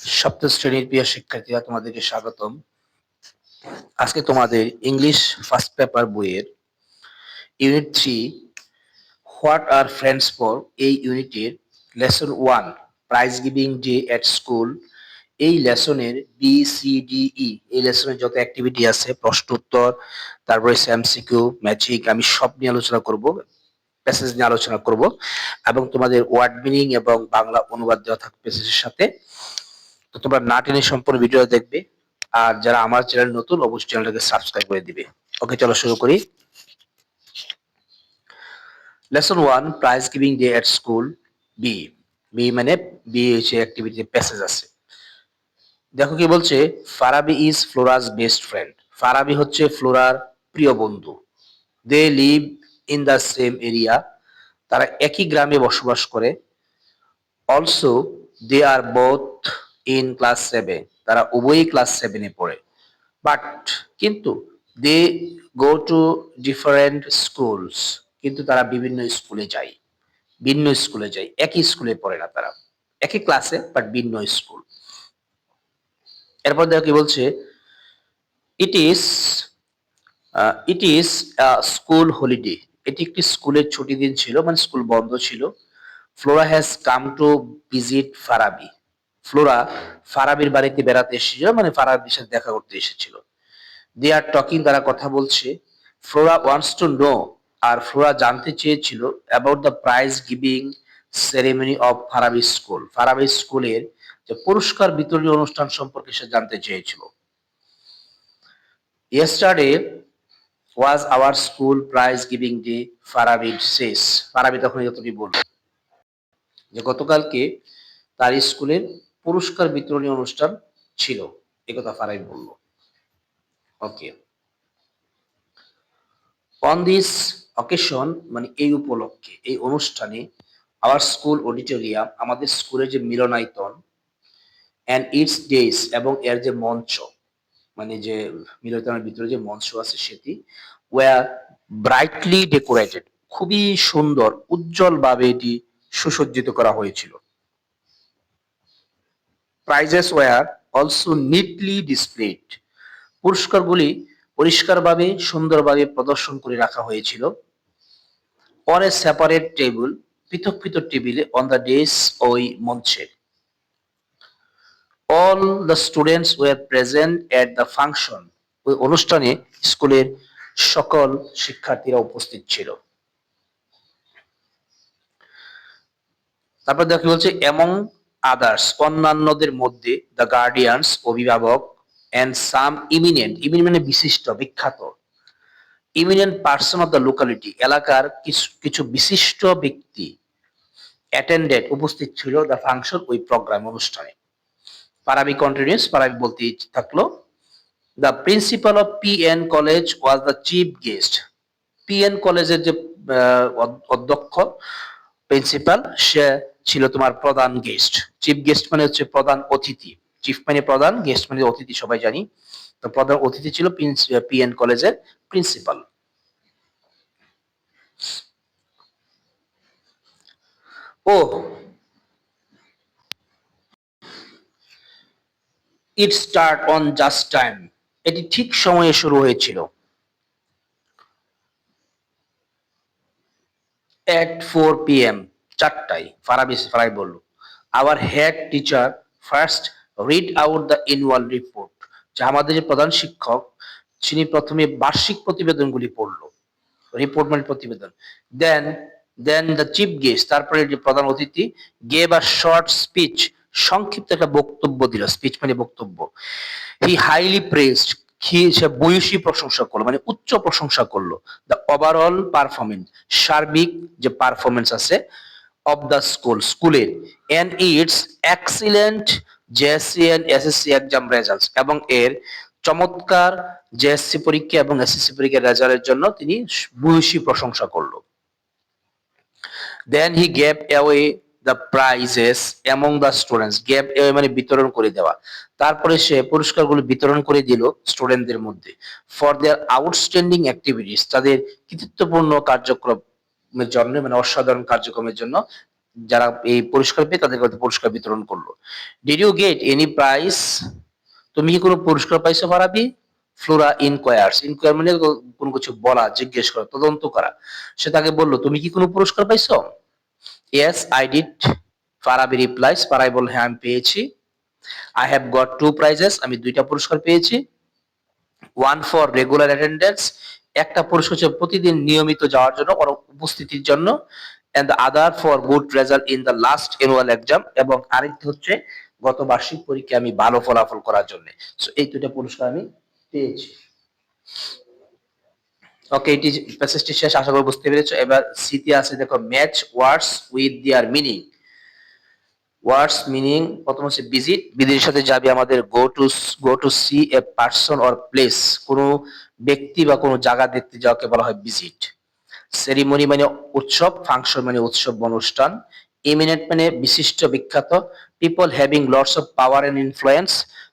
সপ্তম শ্রেণির প্রিয় শিক্ষার্থীরা তোমাদেরকে স্বাগতম। আজকে তোমাদের ইংলিশ ফার্স্ট পেপার বইয়ের unit three what are friends for এই ইউনিটের lesson one prize giving day at school এই লেসনের বি সি ডি ই এই লেসনের যত অ্যাক্টিভিটি আছে প্রশ্ন উত্তর তারপরে স্যামসিকিউ ম্যাজিক আমি সব নিয়ে আলোচনা করব প্যাসেজ নিয়ে আলোচনা করব, এবং তোমাদের ওয়ার্ড মিনিং এবং বাংলা অনুবাদ দেওয়া থাকবে প্যাসেজের সাথে। তো তোমরা না টেনে সম্পূর্ণ ভিডিও দেখবে। আর যারা আমার চ্যানেল নতুন, অবশ্যই চ্যানেলটাকে সাবস্ক্রাইব করে দিবে। ওকে, চলো শুরু করি। Lesson one prize giving day at school B B মানে বি হচ্ছে অ্যাক্টিভিটি প্যাসেজ আছে দেখো কি বলছে? Farabi is Flora's best friend Farabi হচ্ছে ফ্লোরার প্রিয় বন্ধু। They live in the same area তারা একই গ্রামে বসবাস করে। Also they are both in class seven তারা উভয়ই ক্লাস সেভেনে পড়ে। বাট কিন্তু they go to different schools কিন্তু তারা বিভিন্ন স্কুলে যায়। ভিন্ন স্কুলে যায়, একই স্কুলে পড়ে না তারা। একই ক্লাসে বাট ভিন্ন স্কুল এরপর দেখো কি বলছে it is it is school holiday এটি একটি স্কুলের ছুটি দিন ছিল মানে স্কুল বন্ধ ছিল। Flora has come to visit Farabi Flora ফারাবির বাড়িতে বেড়াতে এসেছিল মানে ফারাবির সাথে দেখা করতে এসেছিল। দে আর টকিং তারা কথা বলছে, ফ্লোরা ওয়ান্টস টু নো আর ফ্লোরা জানতে চেয়েছিল about the prize giving ceremony of Farabi school. Farabi স্কুলের যে পুরস্কার বিতরণী অনুষ্ঠান সম্পর্কে সে জানতে চেয়েছিল। Yesterday was our school prize giving day Farabi শেষ ফারাবি তখন যতটি বলল যে গতকালকে তার স্কুলের পুরস্কার বিতরণী অনুষ্ঠান ছিল। একথা ফারাবি বলল। ওকে। অন দিস অকেশন মানে এই উপলক্ষে, এই অনুষ্ঠানে আওয়ার স্কুল অডিটোরিয়াম আমাদের স্কুলের যে মিলনায়তন অ্যান্ড ইটস ডেস এবং এর যে মঞ্চ মানে যে মিলনায়তনের ভিতরে যে মঞ্চ আছে সেটি ওয়ার ব্রাইটলি ডেকোরেটেড খুবই সুন্দর, উজ্জ্বলভাবে এটি সুসজ্জিত করা হয়েছিল। Prizes were also neatly displayed পুরস্কারগুলি পরিষ্কারভাবে, সুন্দরভাবে প্রদর্শন করে রাখা হয়েছিল। পরে সেপারেট টেবিল পৃথক পৃথক টেবিলে অন দ্য ডেস ওই মঞ্চে। All the students were present at the function ওই অনুষ্ঠানে স্কুলের সকল শিক্ষার্থীরা উপস্থিত ছিল। তারপর দেখি বলছে এমং আদার্স অন্যান্যদের মধ্যে দ্য গার্ডিয়ানস অভিভাবক অ্যান্ড সাম ইমিনেন্ট ইমিনেন্ট মানে বিশিষ্ট, বিখ্যাত। Eminent person of the locality এলাকার কিছু কিছু বিশিষ্ট ব্যক্তি অ্যাটেন্ডেড উপস্থিত ছিল দ্য ফাংশন ওই প্রোগ্রাম অনুষ্ঠানে। পারাবি কন্টিনিউস পারাবি বলতে থাকল। The principal of P N college was the chief guest P N কলেজের যে অধ্যক্ষ প্রিন্সিপাল সে ছিল তোমার প্রধান গেস্ট চিফ গেস্ট মানে হচ্ছে প্রধান অতিথি। চিফ মানে প্রধান গেস্ট মানে অতিথি, সবাই জানি। তো প্রধান অতিথি ছিল পিএন কলেজের principal O. It start on just time এটি ঠিক সময়ে শুরু হয়েছিল। ফোর পি এম চারটায়, ফারাবি ফারাই বলল our head teacher first read out the annual report যে আমাদের যে প্রধান শিক্ষক তিনি প্রথমে বার্ষিক প্রতিবেদনগুলি পড়ল রিপোর্ট মানে প্রতিবেদন। Then then the chief guest তারপরে যে প্রধান অতিথি গেভ আ শর্ট স্পিচ সংক্ষিপ্ত একটা বক্তব্য দিল। স্পিচ মানে বক্তব্য। হি হাইলি প্রেসড সে বয়সী প্রশংসা করল মানে উচ্চ প্রশংসা করল। দ্য ওভারঅল পারফরমেন্স সার্বিক যে পারফরমেন্স আছে অফ দ্য স্কুল স্কুলের and its excellent JSC and SSC exam results এবং এর চমৎকার জেএসসি পরীক্ষা এবং এসএসসি পরীক্ষার রেজাল্টের জন্য তিনি ভূয়সী প্রশংসা করল। Then he gave away the prizes among the students gave away মানে বিতরণ করে দেওয়া। তারপরে সে পুরস্কারগুলো বিতরণ করে দিল স্টুডেন্টদের মধ্যে। ফর দেয়ার আউটস্ট্যান্ডিং অ্যাক্টিভিটিস তাদের কৃতিত্বপূর্ণ কার্যক্রমের জন্য মানে অসাধারণ কার্যক্রমের জন্য যারা এই পুরস্কার পেয়ে তাদেরকে পুরস্কার বিতরণ করল। Did you get any prize তুমি কি কোনো পুরস্কার পাইছো ফারাবি? ফ্লোরা ইনকোয়ার্স ইনকোয়ার মানে কোনো কিছু বলা, জিজ্ঞেস করা, তদন্ত করা। সে তাকে বলল, তুমি কি কোনো পুরস্কার পাইছো? Yes I did Farabi replies Farabi বলল হ্যাঁ আমি পেয়েছি। I have got two prizes আমি দুইটা পুরস্কার পেয়েছি। ওয়ান ফর রেগুলার অ্যাটেন্ডেন্স একটা পুরস্কার হচ্ছে প্রতিদিন নিয়মিত যাওয়ার জন্য উপস্থিতির জন্য the other for good result in the last annual exam এবং আরেকটি হচ্ছে গত বার্ষিক পরীক্ষায় আমি ভালো ফলাফল করার জন্য। সো এই দুইটা পুরস্কার আমি পেয়েছি। ওকে এটি প্যাসেজটি শেষ, আশা করি বুঝতে পেরেছ। এবার সিতে আছে, দেখো match words with their meaning words meaning প্রথম হচ্ছে ভিজিট বিদেশের সাথে যাবে আমাদের go to go to see a person or place কোনো ব্যক্তি বা কোনো জায়গা দেখতে যাওয়াকে বলা হয় ভিজিট সেরিমনি মানে উৎসব ফাংশন মানে উৎসব অনুষ্ঠান। ইমিনেন্ট মানে বিশিষ্ট, বিখ্যাত। People having lots of power and influence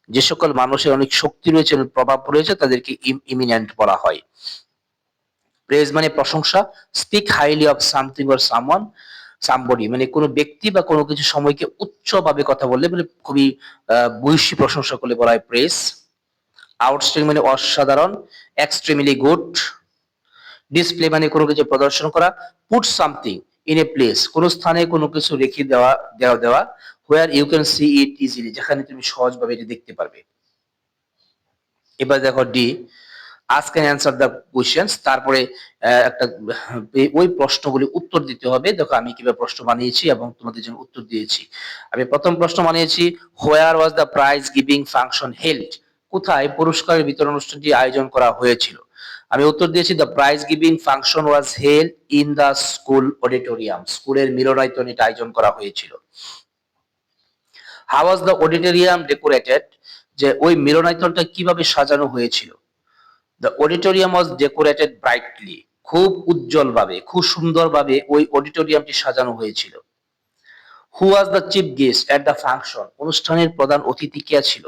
যে সকল মানুষের অনেক শক্তি রয়েছে প্রভাব রয়েছে, তাদেরকে ইমিনেন্ট বলা হয়। প্রেজ মানে প্রশংসা। Speak highly of something or someone somebody মানে কোনো ব্যক্তি বা কোনো কিছু সময়কে উচ্চভাবে কথা বললে মানে খুবই বৈশী প্রশংসা করলে বলা হয় প্রেস আউটস্ট্রিং মানে অসাধারণ এক্সট্রিমলি গুড ডিসপ্লে মানে কোনো কিছু প্রদর্শন করা put something in a place কোন স্থানে কোনো কিছু রেখে দেওয়া দেওয়া দেওয়া where you can see it easily যেখানে তুমি সহজভাবে এটি দেখতে পারবে। এবার দেখো D ask and answer the questions তারপরে একটা, ওই প্রশ্নগুলি উত্তর দিতে হবে, দেখো আমি কীভাবে প্রশ্ন বানিয়েছি এবং তোমাদের জন্য উত্তর দিয়েছি। আমি প্রথম প্রশ্ন বানিয়েছি where was the prize giving function held কোথায় পুরস্কারের বিতরণ অনুষ্ঠানটি আয়োজন করা হয়েছিল? আমি উত্তর দিয়েছি the prize giving function was held in the school auditorium স্কুলের মিলনায়তন এটা আয়োজন করা হয়েছিল। How was the auditorium decorated যে ওই মিলনায়তনটা কীভাবে সাজানো হয়েছিল? The auditorium was decorated brightly খুব উজ্জ্বলভাবে, খুব সুন্দরভাবে ওই অডিটোরিয়ামটি সাজানো হয়েছিল। Who was the chief guest at the function অনুষ্ঠানের প্রধান অতিথি কে ছিল?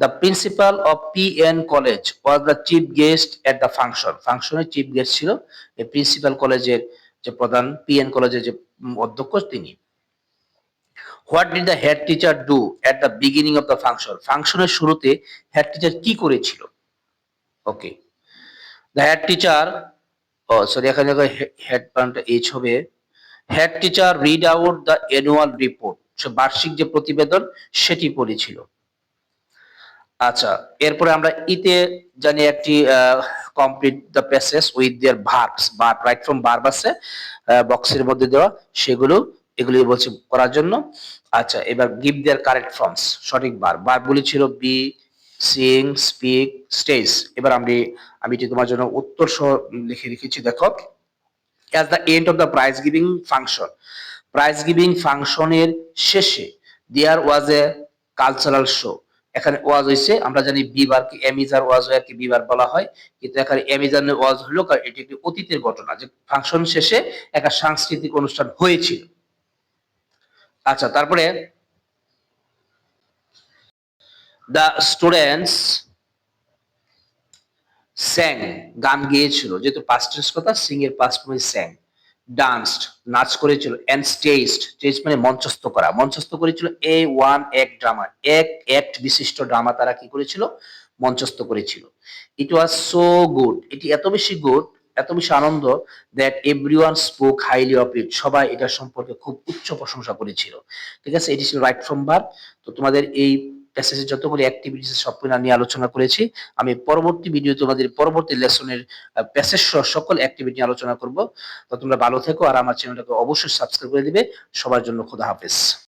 The principal of P N college was the chief guest at the function ফাংশনের চিফ গেস্ট ছিল। এই প্রিন্সিপাল কলেজের যে প্রধান পি এন কলেজের যে অধ্যক্ষ তিনি। What did the head teacher do at the beginning of the function ফাংশনের শুরুতে হেড টিচার কি করেছিল? Okay the head teacher oh sorry এখানে হেড পয়েন্টটা এইচ হবে। Head teacher read out the annual report বার্ষিক যে প্রতিবেদন, সেটি পড়েছিল। আচ্ছা এরপরে আমরা ইতে জানি একটি complete the passage with their verbs বা রাইট ফ্রম ভার্ব আছে বক্সের মধ্যে দেওয়া সেগুলো এগুলি বলছি করার জন্য। আচ্ছা এবার গিভ দেয়ার কারেক্ট ফর্মস সঠিক ভার্ব ভার্বগুলি ছিল বি সিং স্পিক স্টেজ এবার আমি আমি এটি তোমার জন্য উত্তর সহ লিখে রেখেছি, দেখো। As the end of the prize giving function prize giving ফাংশনের শেষে দেয়ার ওয়াজ এ কালচারাল শো এখানে ওয়াজ হয়েছে আমরা জানি বিবার কি এমিজার ওয়াজ হয় কি বিবার বলা হয়। কিন্তু এখানে এমিজানের ওয়াজ হলো কারণ এটি একটি অতীতের ঘটনা, যে ফাংশন শেষে একটা সাংস্কৃতিক অনুষ্ঠান হয়েছিল। আচ্ছা তারপরে দ্য স্টুডেন্টস স্যাং, গান গেয়েছিল। যেহেতু পাস্ট কথা সিং এর পাস্ট স্যাং ডান্সড নাচ করেছিল এন্ড স্টেজড স্টেজ মানে মঞ্চস্থ করা। মঞ্চস্থ করেছিল এ ওয়ান এক ড্রামা এক অ্যাক্ট বিশিষ্ট ড্রামা তারা কি করেছিল? মঞ্চস্থ করেছিল। ইট ওয়াজ সো গুড এটি এত বেশি গুড এত বেশি আনন্দ that everyone spoke highly of it সবাই এটা সম্পর্কে খুব উচ্চ প্রশংসা করেছিল। ঠিক আছে? এটি ছিল রাইট ফ্রম ভার্ব তো তোমাদের এই প্যাসেজের যতগুলি অ্যাক্টিভিটিস সবগুলো নিয়ে আলোচনা করেছি, আমি পরবর্তী ভিডিও তোমাদের পরবর্তী লেসনের প্যাসেজ সহ সকল অ্যাক্টিভিটি আলোচনা করব। তো তোমরা ভালো থেকো আর আমার চ্যানেলটাকে অবশ্যই সাবস্ক্রাইব করে দিবে। সবার জন্য খোদা হাফেজ।